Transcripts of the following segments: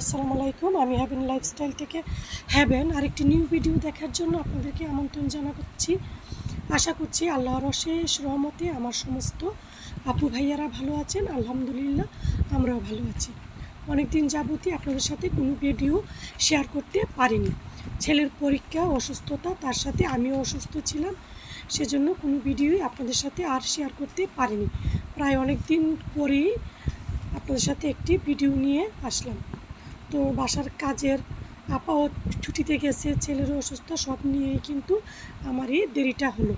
আসসালামু আলাইকুম। আমি হ্যাভেন লাইফস্টাইল থেকে হ্যাভেন আরেকটি নিউ ভিডিও দেখার জন্য আপনাদেরকে আমন্ত্রণ জানাচ্ছি। আশা করছি আল্লাহর অশেষ রহমতে আমার সমস্ত আপু ভাইয়ারা ভালো আছেন। আলহামদুলিল্লাহ, আমরাও ভালো আছি। অনেক দিন যাবতই আপনাদের সাথে কোনো ভিডিও শেয়ার করতে পারিনি। ছেলের পরীক্ষা, অসুস্থতা, তার সাথে আমিও অসুস্থ ছিলাম। সেজন্য কোনো ভিডিওই আপনাদের সাথে আর শেয়ার করতে পারিনি। প্রায় অনেক দিন পরেই আপনাদের সাথে একটি ভিডিও নিয়ে আসলাম। তো বাসার কাজের আপাও ছুটিতে গেছে, ছেলেরও অসুস্থ, সব নিয়েই কিন্তু আমার এই দেরিটা হলো।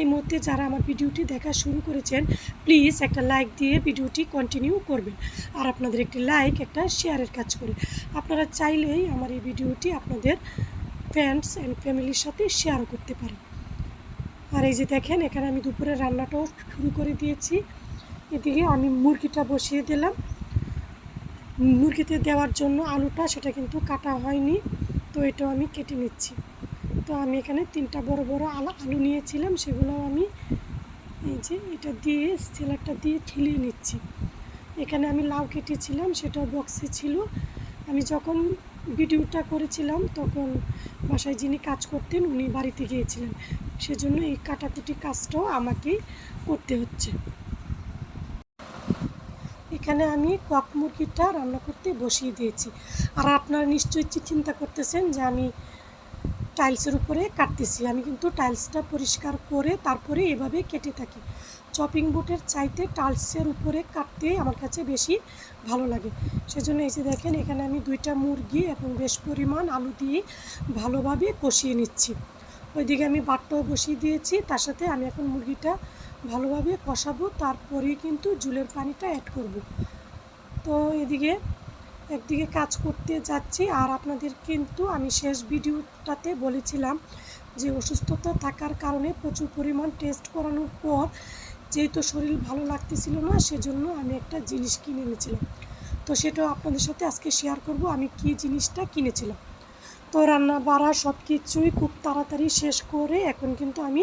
এই মুহূর্তে যারা আমার ভিডিওটি দেখা শুরু করেছেন প্লিজ একটা লাইক দিয়ে ভিডিওটি কন্টিনিউ করবেন। আর আপনাদের একটি লাইক একটা শেয়ারের কাজ করে। আপনারা চাইলেই আমার এই ভিডিওটি আপনাদের ফ্রেন্ডস অ্যান্ড ফ্যামিলির সাথে শেয়ার করতে পারেন। আর এই যে দেখেন, এখানে আমি দুপুরে রান্নাটাও শুরু করে দিয়েছি। এদিকে আমি মুরগিটা বসিয়ে দিলাম। মুরগিতে দেওয়ার জন্য আলুটা, সেটা কিন্তু কাটা হয়নি, তো এটাও আমি কেটে নিচ্ছি। তো আমি এখানে তিনটা বড় বড় আলু আলু নিয়েছিলাম সেগুলো আমি এই যে এটা দিয়ে সেলারটা দিয়ে ঠেলিয়ে নিচ্ছি। এখানে আমি লাউ কেটেছিলাম, সেটা বক্সে ছিল। আমি যখন ভিডিওটা করেছিলাম, তখন বাসায় যিনি কাজ করতেন, উনি বাড়িতে গিয়েছিলেন। সেজন্য এই কাটাকুটি কাজটাও আমাকেই করতে হচ্ছে। এখানে আমি কক মুরগিটা রান্না করতে বসিয়ে দিয়েছি। আর আপনারা নিশ্চয়ই চিন্তা করতেছেন যে আমি টাইলসের উপরে কাটতেছি। আমি কিন্তু টাইলসটা পরিষ্কার করে তারপরে এভাবে কেটে থাকি। চপিং বোর্ডের চাইতে টাইলসের উপরে কাটতে আমার কাছে বেশি ভালো লাগে। সেজন্য এই যে দেখেন, এখানে আমি দুইটা মুরগি এবং বেশ পরিমাণ আলু দিয়ে ভালোভাবে কষিয়ে নিচ্ছি। ওইদিকে আমি বাটটাও বসিয়ে দিয়েছি। তার সাথে আমি এখন মুরগিটা ভালোভাবে কষাবো তারপরেই কিন্তু জুলের পানিটা অ্যাড করব। তো এদিকে একদিকে কাজ করতে যাচ্ছি, আর আপনাদের কিন্তু আমি শেষ ভিডিওটাতে বলেছিলাম যে অসুস্থতা থাকার কারণে প্রচুর পরিমাণ টেস্ট করানোর পর যেহেতু শরীর ভালো লাগতেছিল না, সেজন্য আমি একটা জিনিস কিনে এনেছিলাম। তো সেটাও আপনাদের সাথে আজকে শেয়ার করব, আমি কি জিনিসটা কিনেছিলাম। তো রান্না বাড়া সব কিছুই খুব তাড়াতাড়ি শেষ করে এখন কিন্তু আমি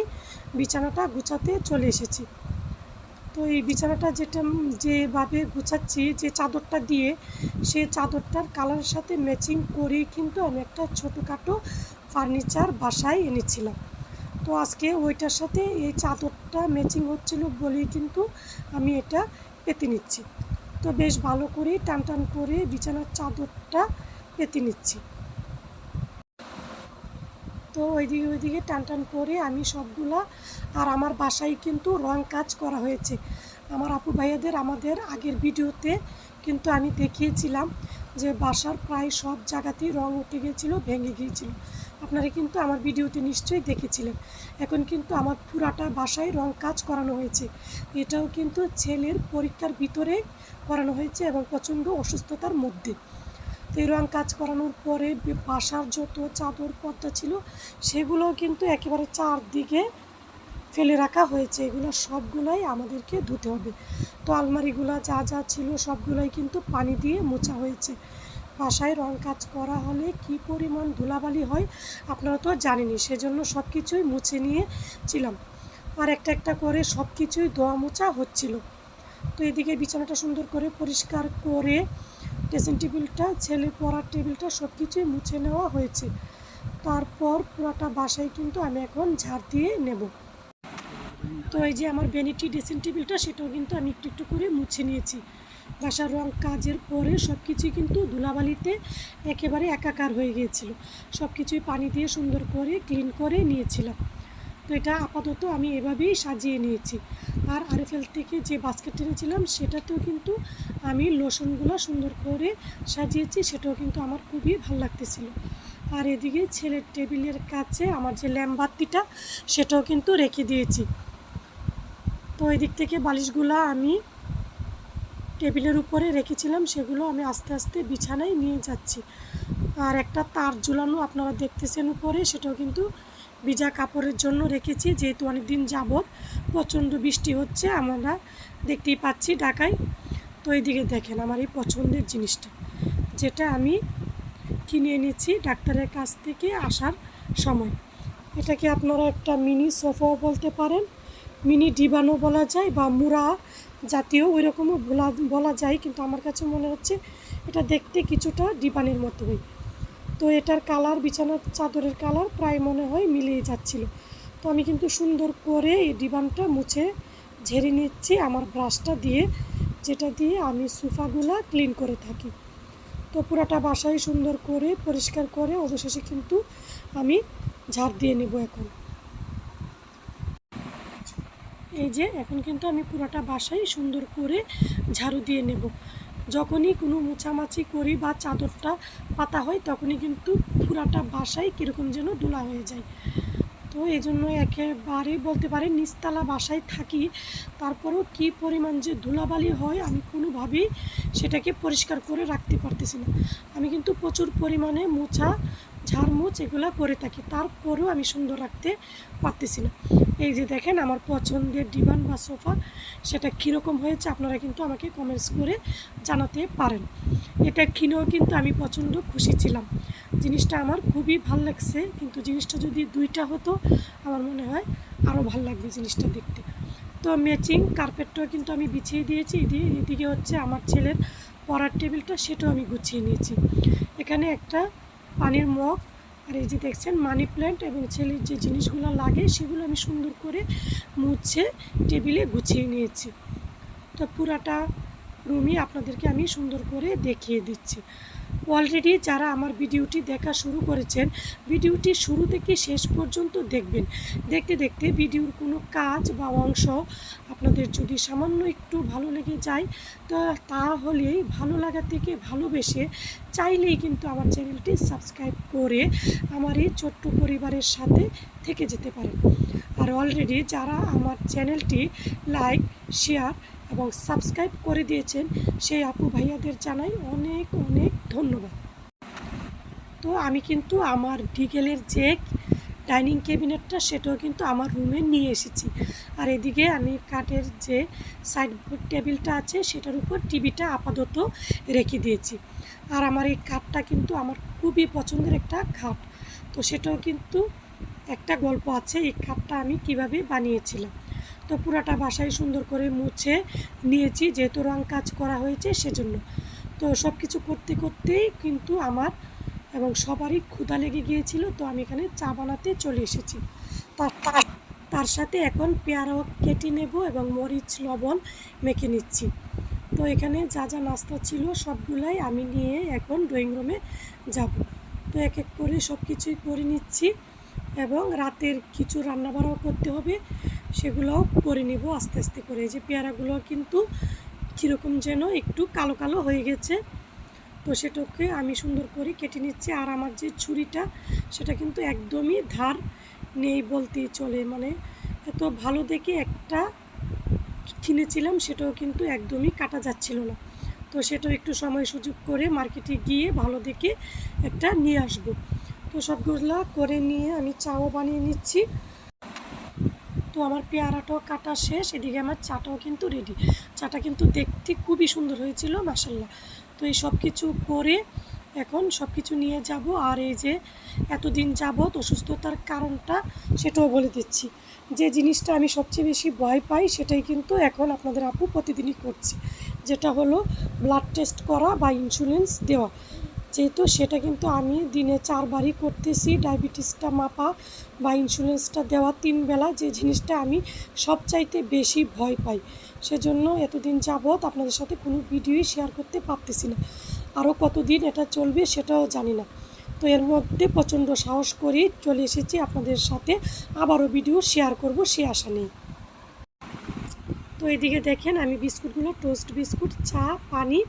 বিছানাটা গুছাতে চলে এসেছি। তো এই বিছানাটা যেটা যেভাবে গুছাচ্ছি, যে চাদরটা দিয়ে, সে চাদরটার কালারের সাথে ম্যাচিং করেই কিন্তু আমি একটা ছোটোখাটো ফার্নিচার বাসায় এনেছিলাম। তো আজকে ওইটার সাথে এই চাদরটা ম্যাচিং হচ্ছিল বলেই কিন্তু আমি এটা পেতে নিচ্ছি। তো বেশ ভালো করে টান টান করে বিছানার চাদরটা পেতে নিচ্ছি। তো ওইদিকে ওইদিকে টান টান করে আমি সবগুলা, আর আমার বাসায় কিন্তু রং কাজ করা হয়েছে। আমার আপু ভাইয়াদের আমাদের আগের ভিডিওতে কিন্তু আমি দেখিয়েছিলাম যে বাসার প্রায় সব জায়গাতেই রং উঠে গিয়েছিল, ভেঙে গিয়েছিল। আপনারা কিন্তু আমার ভিডিওতে নিশ্চয়ই দেখেছিলেন। এখন কিন্তু আমার পুরাটা বাসায় রং কাজ করানো হয়েছে। এটাও কিন্তু ছেলের পরীক্ষার ভিতরে করানো হয়েছে এবং প্রচণ্ড অসুস্থতার মধ্যে। তো এই রং কাজ করানোর পরে বাসার যত চাদর পর্দা ছিল, সেগুলোও কিন্তু একেবারে চারদিকে ফেলে রাখা হয়েছে। এগুলো সবগুলোই আমাদেরকে ধুতে হবে। তো আলমারিগুলো যা যা ছিল সবগুলোই কিন্তু পানি দিয়ে মোছা হয়েছে। বাসায় রং কাজ করা হলে কি পরিমাণ ধুলাবালি হয় আপনারা তো জানেনই, সেজন্য সব কিছুই মুছে নিয়েছিলাম। আর একটা একটা করে সব কিছুই ধোয়া মোছা হচ্ছিল। তো এদিকে বিছানাটা সুন্দর করে পরিষ্কার করে ড্রেসিং টেবিলটা, ছেলে পড়ার টেবিলটা সব কিছুই মুছে নেওয়া হয়েছে। তারপর পুরাটা বাসায় কিন্তু আমি এখন ঝাড় দিয়ে নেব। তো এই যে আমার ভ্যানিটি ড্রেসিং টেবিলটা, সেটাও কিন্তু আমি একটু একটু করে মুছে নিয়েছি। বাসার রং, কাজের পরে সব কিছুই কিন্তু ধুলাবালিতে একেবারে একাকার হয়ে গিয়েছিল। সব কিছুই পানি দিয়ে সুন্দর করে ক্লিন করে নিয়েছিলাম। তো এটা আপাতত আমি এভাবেই সাজিয়ে নিয়েছি। আর আরএফএল থেকে যে বাস্কেট এনেছিলাম, সেটাতেও কিন্তু আমি লোশনগুলো সুন্দর করে সাজিয়েছি, সেটাও কিন্তু আমার খুবই ভালো লাগতেছিল। আর এদিকে ছেলের টেবিলের কাছে আমার যে ল্যাম্বাতিটা সেটাও কিন্তু রেখে দিয়েছি। তো এই দিক থেকে বালিশগুলো আমি টেবিলের উপরে রেখেছিলাম, সেগুলো আমি আস্তে আস্তে বিছানায় নিয়ে যাচ্ছি। আর একটা তার ঝুলানো আপনারা দেখতেছেন উপরে, সেটাও কিন্তু ভিজা কাপড়ের জন্য রেখেছি, যেহেতু অনেক দিন যাবৎ প্রচণ্ড বৃষ্টি হচ্ছে, আমরা দেখতেই পাচ্ছি ঢাকায়। তো এইদিকে দেখেন আমার এই পছন্দের জিনিসটা, যেটা আমি কিনে এনেছি ডাক্তারের কাছ থেকে আসার সময়। এটাকে আপনারা একটা মিনি সোফাও বলতে পারেন, মিনি ডিবানও বলা যায় বা মুড়া জাতীয় ওই রকমও বলা বলা যায়, কিন্তু আমার কাছে মনে হচ্ছে এটা দেখতে কিছুটা ডিবানের মতো মতোই। তো এটার কালার, বিছানার চাদরের কালার প্রায় মনে হয় মিলিয়ে যাচ্ছিল। তো আমি কিন্তু সুন্দর করে এই ডিবানটা মুছে ঝেড়ে নিচ্ছি আমার ব্রাশটা দিয়ে, যেটা দিয়ে আমি সোফাগুলা ক্লিন করে থাকি। তো পুরাটা বাসায় সুন্দর করে, পরিষ্কার করে অবশেষে কিন্তু আমি ঝাড় দিয়ে নেব এখন। এই যে, এখন কিন্তু আমি পুরাটা বাসায় সুন্দর করে ঝাড়ু দিয়ে নেব। যখনই কোনো মোছামাছি করি বা চাদরটা পাতা হয়, তখনই কিন্তু পুরাটা বাসায় কীরকম যেন দোলা হয়ে যায়। তো এই জন্য একেবারে বলতে পারে নিচতলা বাসায় থাকি। তারপরেও কি পরিমাণ যে ধুলাবালি হয়, আমি কোনোভাবেই সেটাকে পরিষ্কার করে রাখতে পারতেছি না। আমি কিন্তু প্রচুর পরিমাণে মোছা ঝাড়মুছ এগুলো করে থাকি। তারপরেও আমি সুন্দর রাখতে পারতেছি না। এই যে দেখেন আমার পছন্দের ডিবান বা সোফা, সেটা কীরকম হয়েছে আপনারা কিন্তু আমাকে কমেন্টস করে জানাতে পারেন। এটা কিনেও কিন্তু আমি প্রচণ্ড খুশি ছিলাম। জিনিসটা আমার খুবই ভালো লাগছে, কিন্তু জিনিসটা যদি দুইটা হতো, আমার মনে হয় আরও ভালো লাগবে জিনিসটা দেখতে। তো ম্যাচিং কার্পেটটাও কিন্তু আমি বিছিয়ে দিয়েছি। এদিকে হচ্ছে আমার ছেলের পড়ার টেবিলটা, সেটাও আমি গুছিয়ে নিয়েছি। এখানে একটা পানির মগ আর এই যে দেখছেন মানি প্ল্যান্ট এবং ছেলের যে জিনিসগুলো লাগে সেগুলো আমি সুন্দর করে মুছে টেবিলে গুছিয়ে নিয়েছি। তো পুরাটা রুমই আপনাদেরকে আমি সুন্দর করে দেখিয়ে দিচ্ছি। অলরেডি যারা আমার ভিডিওটি দেখা শুরু করেছেন, ভিডিওটি শুরু থেকে শেষ পর্যন্ত দেখবেন। দেখতে দেখতে ভিডিওর কোনো কাজ বা অংশ আপনাদের যদি সামান্য একটু ভালো লেগে যায়, তো তাহলেই ভালো লাগা থেকে ভালোবেসে চাইলেই কিন্তু আমার চ্যানেলটি সাবস্ক্রাইব করে আমার এই ছোট্ট পরিবারের সাথে থেকে যেতে পারেন। আর অলরেডি যারা আমার চ্যানেলটি লাইক শেয়ার এবং সাবস্ক্রাইব করে দিয়েছেন সেই আপু ভাইয়াদের জানাই অনেক অনেক ধন্যবাদ। তো আমি কিন্তু আমার ডিগেলের যে ডাইনিং ক্যাবিনেটটা, সেটাও কিন্তু আমার রুমে নিয়ে এসেছি। আর এদিকে আমি কাঠের যে সাইড টেবিলটা আছে, সেটার উপর টিভিটা আপাতত রেখে দিয়েছি। আর আমার এই কাঠটা কিন্তু আমার খুবই পছন্দের একটা খাট তো সেটাও কিন্তু একটা গল্প আছে, এই কাঠটা আমি কীভাবে বানিয়েছিলাম। তো পুরাটা বাসায় সুন্দর করে মুছে নিয়েছি, যেহেতু রং কাজ করা হয়েছে সেজন্য। তো সব কিছু করতে করতেই কিন্তু আমার এবং সবারই ক্ষুধা লেগে গিয়েছিল, তো আমি এখানে চা বানাতে চলে এসেছি। তার তার- সাথে এখন পেয়ারাও কেটে নেব এবং মরিচ, লবণ মেখে নিচ্ছি। তো এখানে যা যা নাস্তা ছিল সবগুলাই আমি নিয়ে এখন ড্রয়িং রুমে যাব। তো এক এক করে সব কিছুই করে নিচ্ছি এবং রাতের কিছু রান্নাবাড়াও করতে হবে। সেগুলোও করে নেব আস্তে আস্তে করে। এই যে পেয়ারাগুলো কিন্তু কীরকম যেন একটু কালো কালো হয়ে গেছে, তো সেটাকে আমি সুন্দর করে কেটে নিচ্ছি। আর আমার যে ছুরিটা, সেটা কিন্তু একদমই ধার নেই বলতেই চলে। মানে এত ভালো দেখে একটা কিনেছিলাম, সেটাও কিন্তু একদমই কাটা যাচ্ছিল না। তো সেটাও একটু সময় সুযোগ করে মার্কেটে গিয়ে ভালো দেখে একটা নিয়ে আসব। তো সবগুলো করে নিয়ে আমি চাও বানিয়ে নিচ্ছি। আমার পেয়ারাটাও কাটা শেষ, এদিকে আমার চাটাও কিন্তু রেডি চাটা কিন্তু দেখতে খুবই সুন্দর হয়েছিল মাসাল্লাহ তো এই সব কিছু করে এখন সব কিছু নিয়ে যাব, আর এই যে এতদিন যাবৎ অসুস্থতার কারণটা সেটাও বলে দিচ্ছি। যে জিনিসটা আমি সবচেয়ে বেশি ভয় পাই সেটাই কিন্তু এখন আপনাদের আপু প্রতিদিনই করছি, যেটা হলো ব্লাড টেস্ট করা বা ইন্স্যুরেন্স দেওয়া। যেহেতু সেটা কিন্তু আমি দিনে চারবারই করতেছি, ডায়াবেটিসটা মাপা বা ইন্স্যুরেন্সটা দেওয়া তিন বেলা যে জিনিসটা আমি সবচাইতে বেশি ভয় পাই। সেজন্য এতদিন যাবৎ আপনাদের সাথে কোনো ভিডিওই শেয়ার করতে পারতেছি না। আরও কতদিন এটা চলবে সেটাও জানি না। তো এর মধ্যে প্রচণ্ড সাহস করেই চলে এসেছি আপনাদের সাথে আবারও ভিডিও শেয়ার করব, সে আশা নেই। তো এদিকে দেখেন আমি বিস্কুটগুলো, টোস্ট বিস্কুট, চা, পানি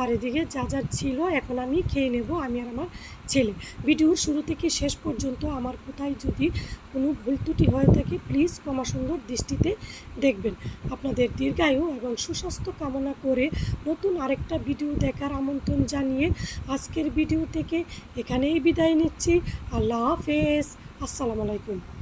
আর এদিকে যা যা ছিল এখন আমি খেয়ে নেব, আমি আর আমার ছেলে। ভিডিওর শুরু থেকে শেষ পর্যন্ত আমার কোথায় যদি কোনো ভুল ত্রুটি হয়ে থাকে প্লিজ ক্ষমা সুন্দর দৃষ্টিতে দেখবেন। আপনাদের দীর্ঘায়ু এবং সুস্বাস্থ্য কামনা করে নতুন আরেকটা ভিডিও দেখার আমন্ত্রণ জানিয়ে আজকের ভিডিও থেকে এখানেই বিদায় নিচ্ছি। আল্লাহ হাফেজ। আসসালামু আলাইকুম।